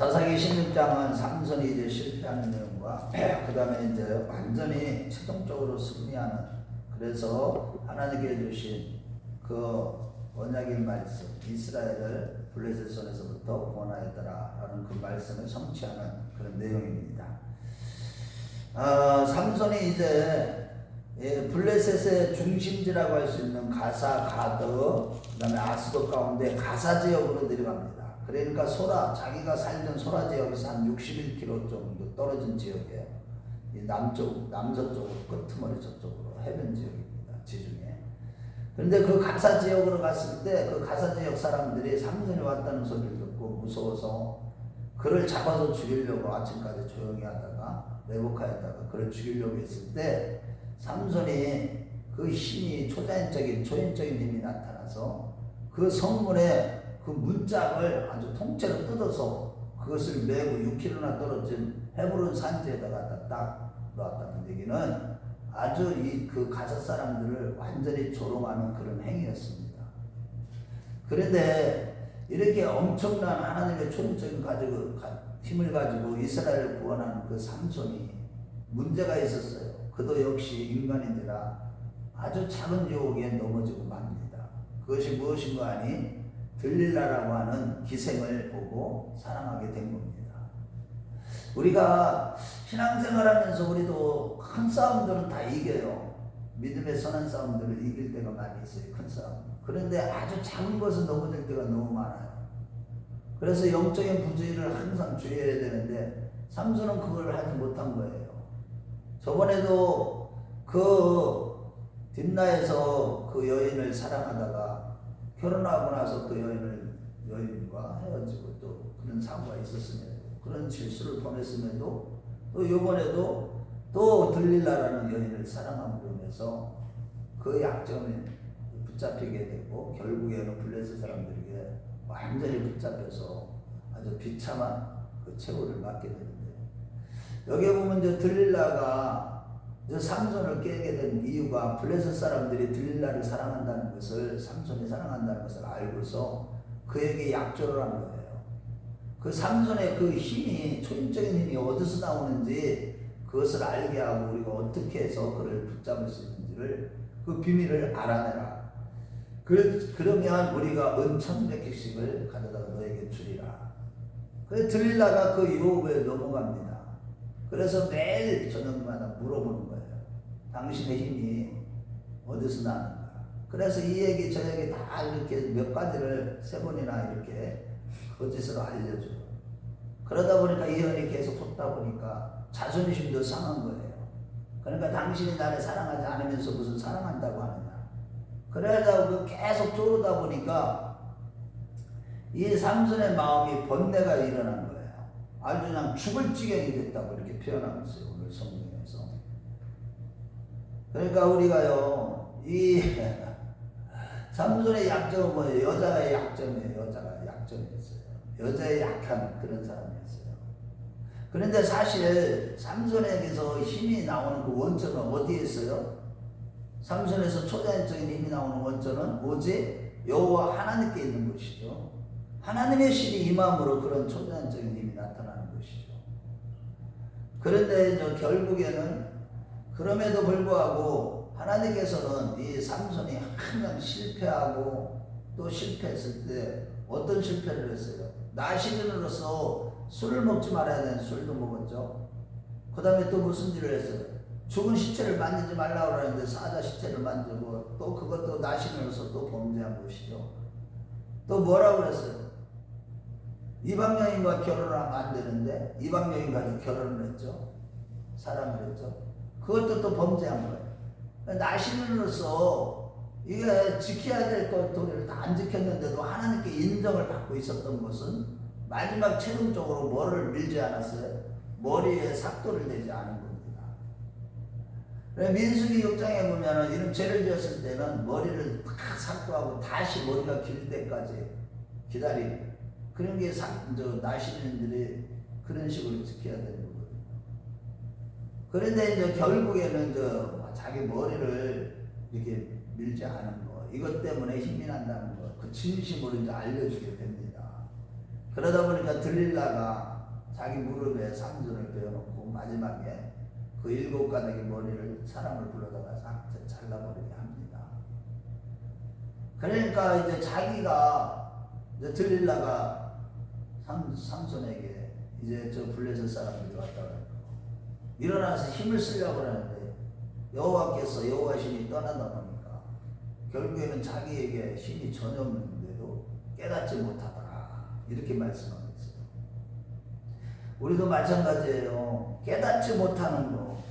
사사기 16장은 삼선이 이제 실패하는 내용과 그 다음에 이제 완전히 최종적으로 승리하는 그래서 하나님께 주신 그 언약의 말씀 이스라엘을 블레셋 손에서부터 구원하였더라 라는 그 말씀을 성취하는 그런 내용입니다. 어, 삼손이 이제 예, 블레셋의 중심지라고 할 수 있는 가사, 가드, 그 다음에 아스돗 가운데 가사 지역으로 내려갑니다. 그러니까 소라, 자기가 살던 소라 지역에서 한 61km 정도 떨어진 지역이에요. 이 남쪽, 남서쪽으로 끝머리 저쪽으로 해변 지역입니다. 지중해. 그런데 그 가사 지역으로 갔을 때 그 가사 지역 사람들이 삼손이 왔다는 소리를 듣고 무서워서 그를 잡아서 죽이려고 아침까지 조용히 하다가 매복하였다가 그를 죽이려고 했을 때 삼손이 그 힘이 초자연적인 초인적인 힘이 나타나서 그 성문에 그 문짝을 아주 통째로 뜯어서 그것을 메고 6km나 떨어진 헤브론 산지에다가 딱 놓았다는 얘기는 아주 이 그 가사 사람들을 완전히 조롱하는 그런 행위였습니다. 그런데 이렇게 엄청난 하나님의 초인적인 가지고 힘을 가지고 이스라엘을 구원하는 그 삼손이 문제가 있었어요. 그도 역시 인간인지라 아주 작은 유혹에 넘어지고 맙니다. 그것이 무엇인가 하니 들릴라라고 하는 기생을 보고 사랑하게 된 겁니다. 우리가 신앙생활 하면서 우리도 큰 싸움들은 다 이겨요. 믿음의 선한 싸움들을 이길 때가 많이 있어요. 큰 싸움. 그런데 아주 작은 것은 넘어질 때가 너무 많아요. 그래서 영적인 부주의를 항상 주의해야 되는데 삼손은 그걸 하지 못한 거예요. 저번에도 그 딥나에서 그 여인을 사랑하다가 결혼하고 나서 그 여인을 여인과 헤어지고 또 그런 사고가 있었음에도 그런 실수를 범했음에도 또 이번에도 또 들릴라라는 여인을 사랑함으로 인해서 그 약점에 붙잡히게 되고 결국에는 블레셋 사람들에게 완전히 붙잡혀서 아주 비참한 그 최후를 맞게 되는데 여기에 보면 이제 들릴라가 이제 삼손을 깨게 된 이유가 블레셋 사람들이 들릴라를 사랑한다는 것을 삼손이 사랑한다는 것을 알고서 그에게 약조를 한 거예요. 그 삼손의 그 힘이 초인적인 힘이 어디서 나오는지 그것을 알게 하고 우리가 어떻게 해서 그를 붙잡을 수 있는지를 그 비밀을 알아내라. 그, 그러면 우리가 은천백 개씩을 가져다가 너에게 주리라. 그래 들릴라가 그 유혹에 넘어갑니다. 그래서 매일 저녁마다 물어보는 거예요. 당신의 힘이 어디서 나는가. 그래서 이 얘기 저 얘기 다 이렇게 몇 가지를 세 번이나 이렇게 거짓으로 알려줘요. 그러다 보니까 이 연이 계속 속다 보니까 자존심도 상한 거예요. 그러니까 당신이 나를 사랑하지 않으면서 무슨 사랑한다고 하느냐. 그러다 그 계속 쪼르다 보니까 이 삼손의 마음이 번뇌가 일어난 거예요. 아주 그냥 죽을 지경이 됐다고 이렇게 표현하고 있어요. 오늘 성경에서. 그러니까 우리가요, 이 삼손의 약점은 뭐예요? 여자의 약점이에요. 여자가 약점이었어요. 여자의 약한 그런 사람이었어요. 그런데 사실 삼손에게서 힘이 나오는 그 원천은 어디에 있어요? 삼손에서 초자연적인 힘이 나오는 원천은 오직 여호와 하나님께 있는 것이죠. 하나님의 신이 임함으로 그런 초자연적인 힘이 나타나는 것이죠. 그런데 이제 결국에는 그럼에도 불구하고 하나님께서는 이 삼손이 항상 실패하고 또 실패했을 때 어떤 실패를 했어요? 나시린으로서 술을 먹지 말아야 되는 술도 먹었죠. 그 다음에 또 무슨 일을 했어요? 죽은 시체를 만지지 말라고 그러는데 사자 시체를 만지고 또 그것도 나시린으로서 또 범죄한 것이죠. 또 뭐라고 그랬어요? 이방 여인과 결혼을 하면 안 되는데 이방 여인과 결혼을 했죠. 사랑을 했죠. 그것도 또 범죄한 거예요. 나시린으로서 이게 지켜야 될 것 도리를 다 안 지켰는데도 하나님께 인정을 받고 있었던 것은 마지막 최종적으로 뭐를 밀지 않았어요? 머리에 삭도를 내지 않은 겁니다. 민수기 6장에 보면은 이런 죄를 지었을 때는 머리를 다 삭도하고 다시 머리가 길 때까지 기다리는 그런 게 사, 저 나시린들이 그런 식으로 지켜야 되는 거거든요. 그런데 이제 결국에는 저 자기 머리를 이렇게 밀지 않은 거, 이것 때문에 힘이 난다는 거, 그 진심으로 이제 알려주게 됩니다. 그러다 보니까 들릴라가 자기 무릎에 상전을 베어놓고 마지막에 그 일곱 가닥의 머리를 사람을 불러다가 싹 잘라버리게 합니다. 그러니까 이제 자기가 이제 들릴라가 삼, 삼손에게 이제 저 블레셋 사람들이 왔다가 일어나서 힘을 쓰려고 하는데 여호와께서 여호와 신이 떠나다 보니까 결국에는 자기에게 힘이 전혀 없는데도 깨닫지 못하더라 이렇게 말씀하고 있어요. 우리도 마찬가지예요. 깨닫지 못하는 거.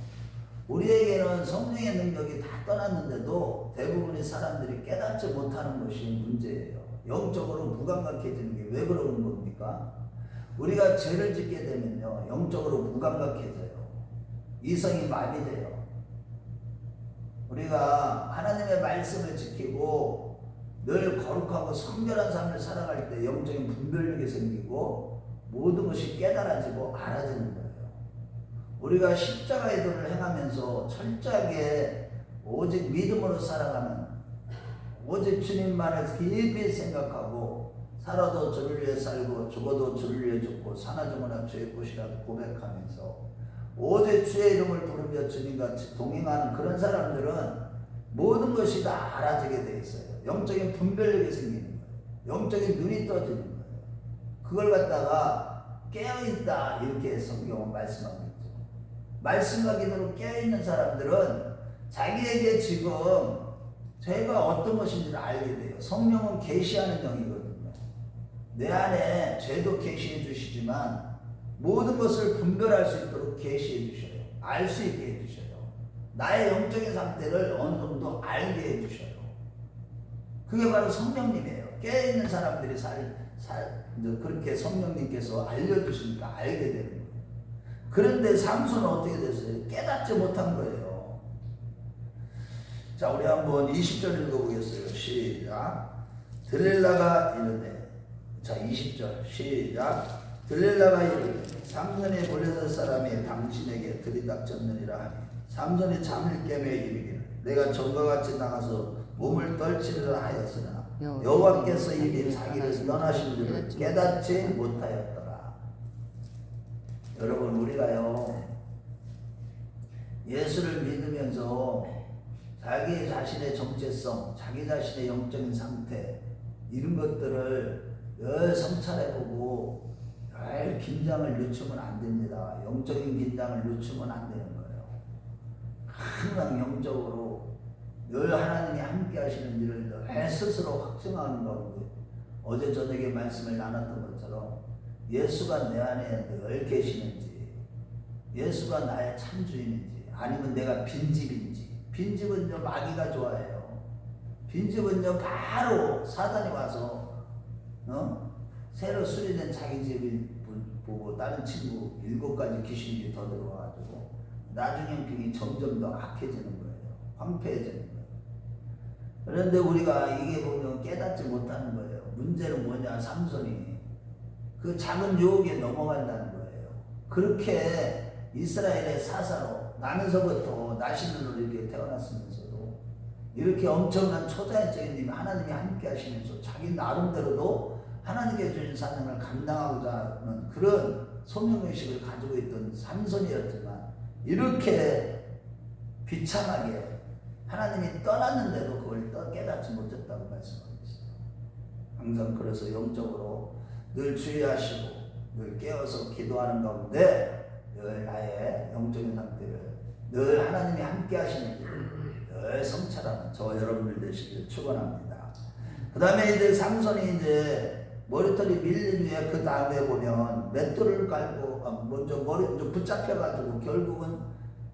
우리에게는 성령의 능력이 다 떠났는데도 대부분의 사람들이 깨닫지 못하는 것이 문제예요. 영적으로 무감각해지는 게 왜 그러는 겁니까? 우리가 죄를 짓게 되면요, 영적으로 무감각해져요. 이성이 마비돼요. 우리가 하나님의 말씀을 지키고 늘 거룩하고 성결한 삶을 살아갈 때 영적인 분별력이 생기고 모든 것이 깨달아지고 알아지는 거예요. 우리가 십자가의 도를 행하면서 철저하게 오직 믿음으로 살아가는 오직 주님만을 깊이 생각하고 살아도 주를 위해 살고 죽어도 주를 위해 죽고 사나죽거나 주의 것이라고 고백하면서 오직 주의 이름을 부르며 주님같이 동행하는 그런 사람들은 모든 것이 다 알아지게 돼 있어요. 영적인 분별력이 생기는 거예요. 영적인 눈이 떠지는 거예요. 그걸 갖다가 깨어있다 이렇게 성경은 말씀하고 있죠. 말씀과 기도로 깨어있는 사람들은 자기에게 지금 죄가 어떤 것인지를 알게 돼요. 성령은 계시하는 영이거든요. 내 안에 죄도 계시해 주시지만 모든 것을 분별할 수 있도록 계시해 주셔요. 알 수 있게 해 주셔요. 나의 영적인 상태를 어느 정도 알게 해 주셔요. 그게 바로 성령님이에요. 깨있는 사람들이 살, 살, 그렇게 성령님께서 알려주시니까 알게 되는 거예요. 그런데 삼손은 어떻게 됐어요? 깨닫지 못한 거예요. 자, 우리 한번 20절 읽어보겠어요. 시작. 들릴라가 이르되. 자, 20절. 시작. 들릴라가 이르되. 삼손이 볼레셋 사람이 당신에게 들이닥쳤느니라 하니. 삼손이 잠을 깨며 이르기를. 내가 전과 같이 나가서 몸을 떨치리라 하였으나 여호와께서 이미 자기를 떠나신 줄을 깨닫지 못하였더라. 여러분 우리가요 예수를 믿으면서 자기 자신의 정체성, 자기 자신의 영적인 상태 이런 것들을 늘 성찰해보고 늘 긴장을 늦추면 안 됩니다. 영적인 긴장을 늦추면 안 되는 거예요. 항상 영적으로 늘 하나님이 함께 하시는지를 늘 스스로 확증하는 가운데 어제 저녁에 말씀을 나눴던 것처럼 예수가 내 안에 늘 계시는지 예수가 나의 참주인인지 아니면 내가 빈집인지 빈집은요 마귀가 좋아해요 빈집은요 바로 사단이 와서 어? 새로 수리된 자기 집을 보고 다른 친구 일곱 가지 귀신이 더 들어와가지고 나중에 빙이 점점 더 악해지는 거예요 황폐해지는 거예요 그런데 우리가 이게 보면 깨닫지 못하는 거예요. 문제는 뭐냐, 삼손이. 그 작은 유혹에 넘어간다는 거예요. 그렇게 이스라엘의 사사로, 나면서부터 나시는으로 이렇게 태어났으면서도 이렇게 엄청난 초자연적인 힘이 하나님이 함께 하시면서 자기 나름대로도 하나님께 주신 사명을 감당하고자 하는 그런 소명의식을 가지고 있던 삼손이었지만 이렇게 비참하게 하나님이 떠났는데도 그걸 떠 깨닫지 못했다고 말씀하고 있어요. 항상 그래서 영적으로 늘 주의하시고 늘 깨어서 기도하는 가운데 늘 나의 영적인 상태를 늘 하나님이 함께 하시는 늘 성찰하는 저 여러분들 되시길 축원합니다. 그 다음에 이제 삼손이 이제 머리털이 밀린 후에 그 다음에 보면 맷돌을 깔고 아, 먼저 머리 좀 붙잡혀가지고 결국은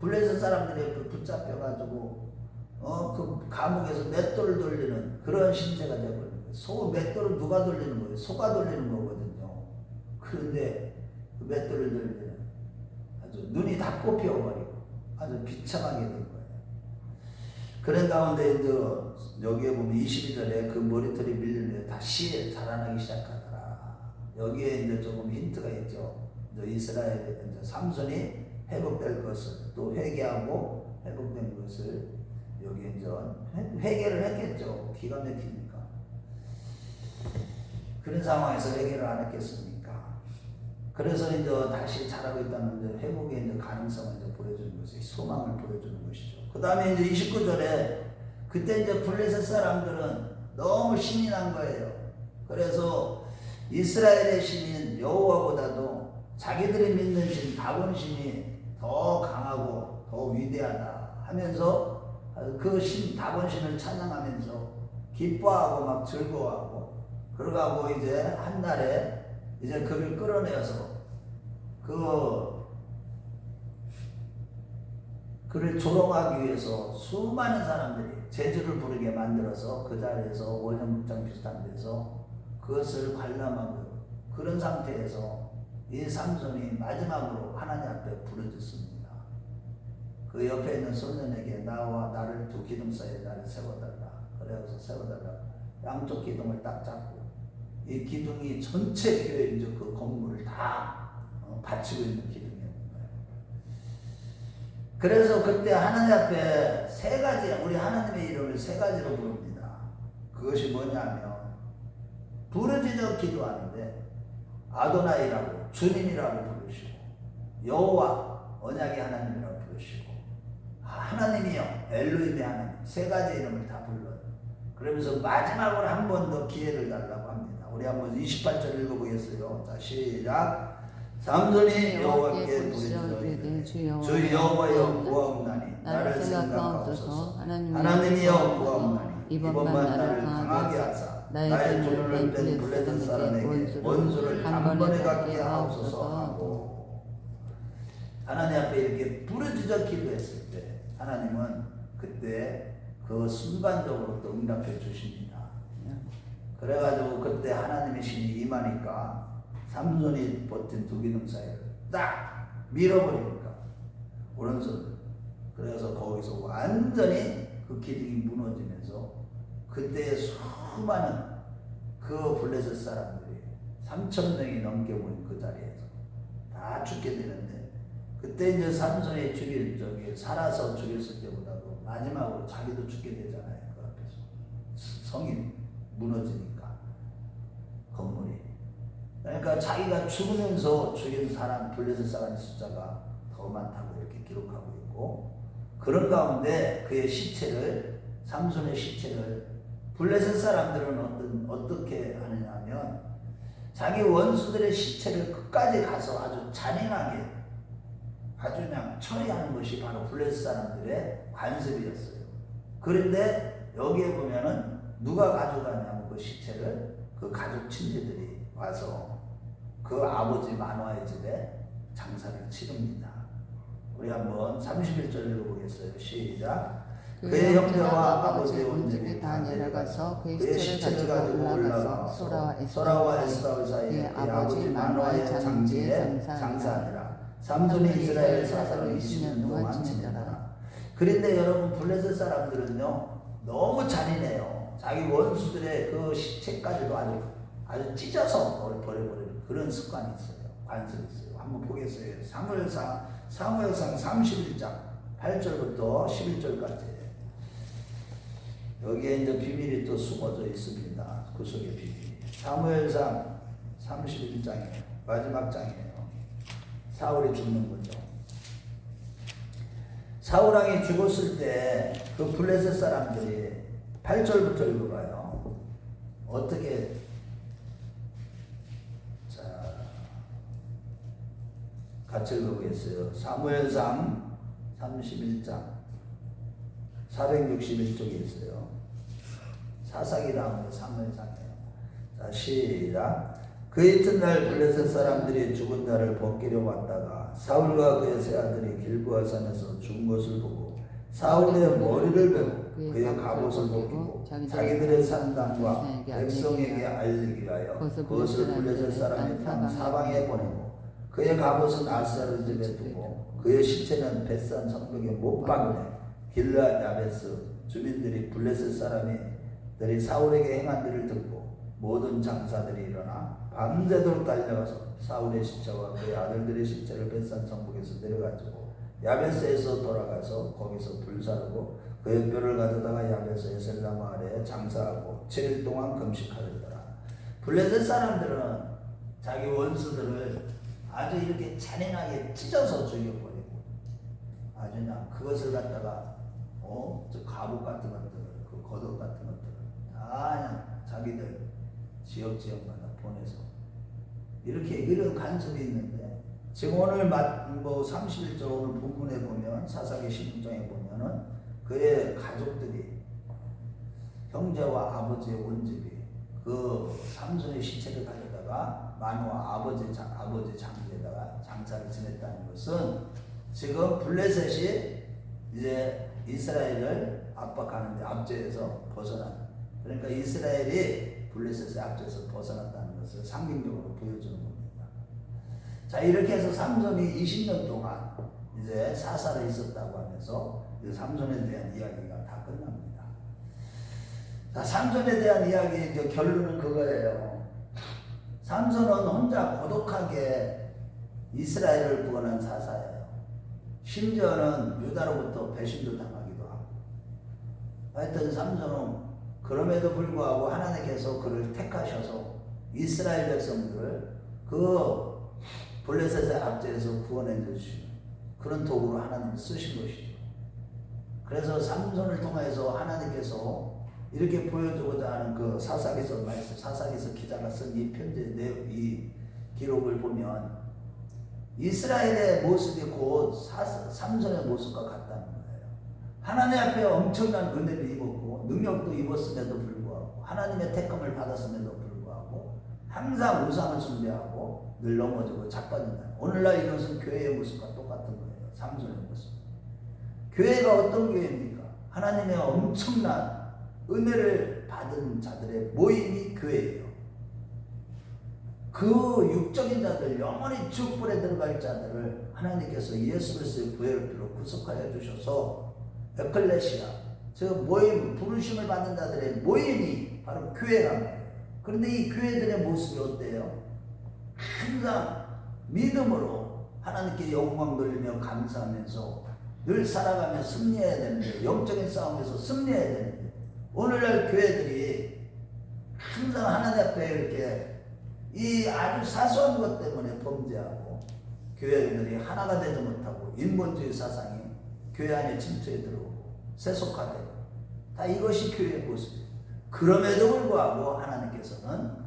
블레셋 사람들이 붙잡혀가지고 어, 그 감옥에서 맷돌을 돌리는 그런 신세가 되버린 거예요. 소, 맷돌을 누가 돌리는 거예요? 소가 돌리는 거거든요. 그런데 그 맷돌을 돌리는 아주 눈이 다 뽑혀버리고 아주 비참하게 된 거예요. 그런 가운데 이제 여기에 보면 22절에 그 머리털이 밀리는 다시 자라나기 시작하더라. 여기에 이제 조금 힌트가 있죠. 이제 이스라엘 이제 삼손이 회복될 것을 또 회개하고 회복된 것을 여기 이제 회개를 했겠죠. 기가 막히니까. 그런 상황에서 회개를 안 했겠습니까? 그래서 이제 다시 잘하고 있다는 이제 회복의 이제 가능성을 이제 보여주는 것이 소망을 보여주는 것이죠. 그 다음에 이제 29절에 그때 이제 블레셋 사람들은 너무 신이 난 거예요. 그래서 이스라엘의 신인 여호와보다도 자기들이 믿는 신 다곤 신이 더 강하고 더 위대하다 하면서 그 신 다곤 신을 찬양하면서 기뻐하고 막 즐거워하고 그러고 이제 한 날에 이제 그를 끌어내어서 그 그를 조롱하기 위해서 수많은 사람들이 제주를 부르게 만들어서 그 자리에서 원형묵장 비슷한 데서 그것을 관람하고 그런 상태에서 이 삼손이 마지막으로 하나님 앞에 부르짖습니다. 그 옆에 있는 소년에게 나와 나를 두 기둥 사이에 나를 세워달라. 그래서 세워달라. 양쪽 기둥을 딱 잡고 이 기둥이 전체 교회 이제 그 건물을 다 어, 받치고 있는 거예요. 그래서 그때 하나님 앞에 세 가지 우리 하나님의 이름을 세 가지로 부릅니다. 그것이 뭐냐면 부르짖어 기도하는데 아도나이라고 주님이라고 부르시고 여호와 언약의 하나님이라고 부르시고 하나님이요 엘로힘의 하나님 세 가지 이름을 다 불러요. 그러면서 마지막으로 한 번 더 기회를 달라고 합니다. 우리 한번 28절 읽어보겠어요. 자 시작. 삼손이 여호와께 부르짖어 주 여호와여 구하옵나니 나를 생각하옵소서. 하나님이여 구하옵나니 이번만 나를 강하게 하사 나의 둘을 뺀 블레셋 사람에게 원수를 단번에 갖게 하옵소서 하고 하나님 앞에 이렇게 부르짖어 기도했을 때 하나님은 그때 그 순간적으로 또 응답해 주십니다. 그래가지고 그때 하나님의 신이 임하니까 삼손이 버틴 두 기둥 사이를 딱 밀어버리니까. 오른손. 그래서 거기서 완전히 그 기둥이 무너지면서 그때 수많은 그 블레셋 사람들이 3천 명이 넘게 모인 그 자리에서 다 죽게 되는데 그때 이제 삼손이 죽일 저기 살아서 죽였을 때보다도 마지막으로 자기도 죽게 되잖아요. 그 앞에서. 성이 무너지니까. 건물이 그러니까 자기가 죽으면서 죽인 사람 블레셋 사람의 숫자가 더 많다고 이렇게 기록하고 있고 그런 가운데 그의 시체를 삼손의 시체를 블레셋 사람들은 어떤 어떻게 하느냐면 자기 원수들의 시체를 끝까지 가서 아주 잔인하게 아주 그냥 처리하는 것이 바로 블레셋 사람들의 관습이었어요. 그런데 여기에 보면은 누가 가져가냐면 그 시체를 그 가족 친지들이 와서 그 아버지 만화의 집에 장사를 치릅니다. 우리 한번 31절 읽어보겠어요. 시작. 그의 형제와 아버지의 온집이 다 내려가서 그의 시체를 가지고 올라가서 소라와 에스라엘 사이에 그의 아버지 만화의 장지에 장사하니라. 삼손이 이스라엘 사사를 20년 동안 지내더라. 그런데 여러분 블레셋 사람들은요 너무 잔인해요. 자기 원수들의 그 시체까지도 아주 아주 찢어서 버려버리는 그런 습관이 있어요. 관습이 있어요. 한번 보겠어요. 사무엘상 사무엘상 31장 8절부터 11절까지. 여기에 이제 비밀이 또 숨어져 있습니다. 그 속에 비밀이. 사무엘상 31장이에요. 마지막 장이에요. 사울이 죽는 거죠. 사울왕이 죽었을 때 그 블레셋 사람들이 8절부터 읽어봐요. 어떻게 자 같이 읽어보겠어요. 사무엘상 31장 461쪽에 있어요. 사사기 다음에 사무엘상이에요. 자 시작. 그 이튿날 블레셋 사람들이 죽은 자를 벗기려 왔다가 사울과 그의 세 아들이 길보아 산에서 죽은 것을 보고 사울의 머리를 베고 그의 갑옷을 벗기고 자기들의 산당과 백성에게 알리기 위하여 그것을 블레셋 사람의 땅 사방에 보내고 그의 갑옷은 아스라를 집에 두고 그의 시체는 벳산 성벽에 못 박으며 길라 야베스 주민들이 블레셋 사람이들이 사울에게 행한 일을 듣고 모든 장사들이 일어나 밤새도록 달려가서 사울의 시체와 그의 아들들의 시체를 벳산 성북에서 내려가지고 야베스에서 돌아가서 거기서 불사르고 그의 뼈를 가져다가 야베스 에셀라 마을에 장사하고 7일 동안 금식하였더라. 블레셋 사람들은 자기 원수들을 아주 이렇게 잔인하게 찢어서 죽여버리고 아주 그냥 그것을 갖다가 어 저 갑옷 같은 것들 그 겉옷 같은 것들 다 그냥 자기들 지역 지역마다 보내서 이렇게 이런 간섭이 있는데 지금 오늘 마- 뭐 31절 오늘 본문에 보면 사사기 신분장에 보면은 그의 가족들이 형제와 아버지의 온집이 그 삼손의 시체를 가져다가 마누와 아버지 장, 아버지 장비에다가 장사를 지냈다는 것은 지금 블레셋이 이제 이스라엘을 압박하는데 압제에서 벗어난 그러니까 이스라엘이 블레셋의 압제에서 벗어났다는 것을 상징적으로 보여주는 겁니다. 자 이렇게 해서 삼손이 20년 동안 이제 사사를 있었다고 하면서 이 삼손에 대한 이야기가 다 끝납니다. 자 삼손에 대한 이야기 이제 결론은 그거예요. 삼손은 혼자 고독하게 이스라엘을 구원한 사사예요. 심지어는 유다로부터 배신도 당하기도 하고. 하여튼 삼손은 그럼에도 불구하고 하나님께서 그를 택하셔서 이스라엘 백성들을 그 블레셋의 압제에서 구원해 주시는 그런 도구로 하나님 쓰신 것이죠. 그래서 삼손을 통해서 하나님께서 이렇게 보여주고자 하는 그 사사기서 말씀, 사사기서 기자가 쓴 이 편지 내용, 이 기록을 보면 이스라엘의 모습이 곧 사, 삼손의 모습과 같다는 거예요. 하나님 앞에 엄청난 은혜를 입었고 능력도 입었음에도 불구하고 하나님의 택함을 받았음에도 불구하고 항상 우상을 숭배하고 늘 넘어지고 자빠진다. 오늘날 이것은 교회의 모습과 똑같은 거예요. 삼손의 모습. 교회가 어떤 교회입니까? 하나님의 엄청난 은혜를 받은 자들의 모임이 교회예요. 그 육적인 자들, 영원히 죽불에 들어갈 자들을 하나님께서 예수 그리스도의 필로 구속하여 주셔서 에클레시아, 저 모임, 부르심을 받는 자들의 모임이 바로 교회란 말이에요. 그런데 이 교회들의 모습이 어때요? 항상 믿음으로 하나님께 영광 돌리며 감사하면서 늘 살아가며 승리해야 되는데 영적인 싸움에서 승리해야 되는데 오늘날 교회들이 항상 하나님 앞에 이렇게 이 아주 사소한 것 때문에 범죄하고 교회들이 하나가 되지 못하고 인본주의 사상이 교회 안에 침투해 들어오고 세속화되고 다 이것이 교회의 모습이에요. 그럼에도 불구하고 하나님께서는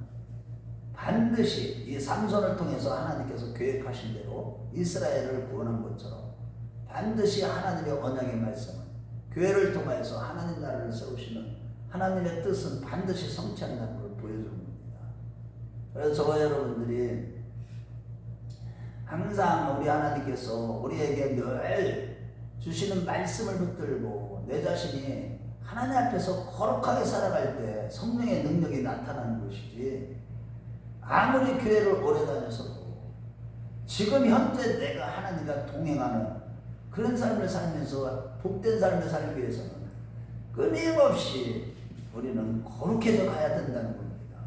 반드시 이 삼손을 통해서 하나님께서 계획하신 대로 이스라엘을 구원한 것처럼 반드시 하나님의 언약의 말씀은 교회를 통해서 하나님 나라를 세우시는 하나님의 뜻은 반드시 성취한다는 걸 보여주는 겁니다. 그래서 저와 여러분들이 항상 우리 하나님께서 우리에게 늘 주시는 말씀을 붙들고 내 자신이 하나님 앞에서 거룩하게 살아갈 때 성령의 능력이 나타나는 것이지 아무리 교회를 오래 다녔어도 지금 현재 내가 하나님과 동행하는 그런 삶을 살면서 복된 삶을 살기 위해서는 끊임없이 우리는 거룩해져 가야 된다는 겁니다.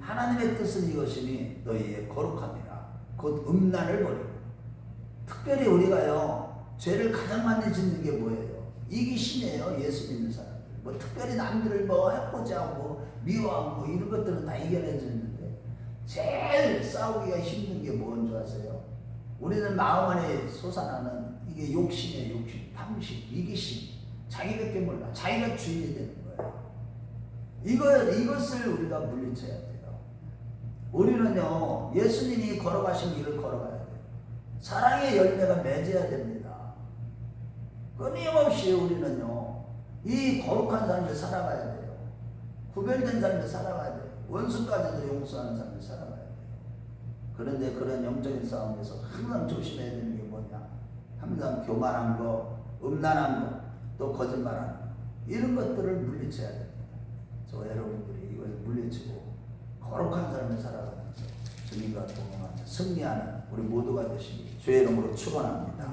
하나님의 뜻은 이것이니 너희의 거룩함이라 곧 음란을 버리고 특별히 우리가요 죄를 가장 많이 짓는 게 뭐예요? 이기심이에요 예수 믿는 사람들 뭐 특별히 남들을 뭐 해코지하고 미워하고 뭐 이런 것들은 다 이겨내주는데 제일 싸우기가 힘든 게뭔줄 아세요? 우리는 마음 안에 솟아나는 이게 욕심이에요 욕심. 탐심 이기심. 자기밖에 몰라. 자기가 주인이 되는 거예요 이거, 이것을 우리가 물리쳐야 돼요. 우리는요 예수님이 걸어가신 길을 걸어가야 돼요. 사랑의 열매가 맺어야 됩니다. 끊임없이 우리는요 이 거룩한 삶을 살아가야 돼요. 구별된 삶을 살아가야 돼요. 원수까지도 용서하는 삶을 살아가야 돼요. 그런데 그런 영적인 싸움에서 항상 조심해야 뭐냐 항상 교만한 거 음란한 거 또 거짓말하는 거 이런 것들을 물리쳐야 됩니다 저 여러분들이 이걸 물리치고 거룩한 삶을 살아가면서 주님과 동행하며 승리하는 우리 모두가 되시기 주의 이름으로 축원합니다.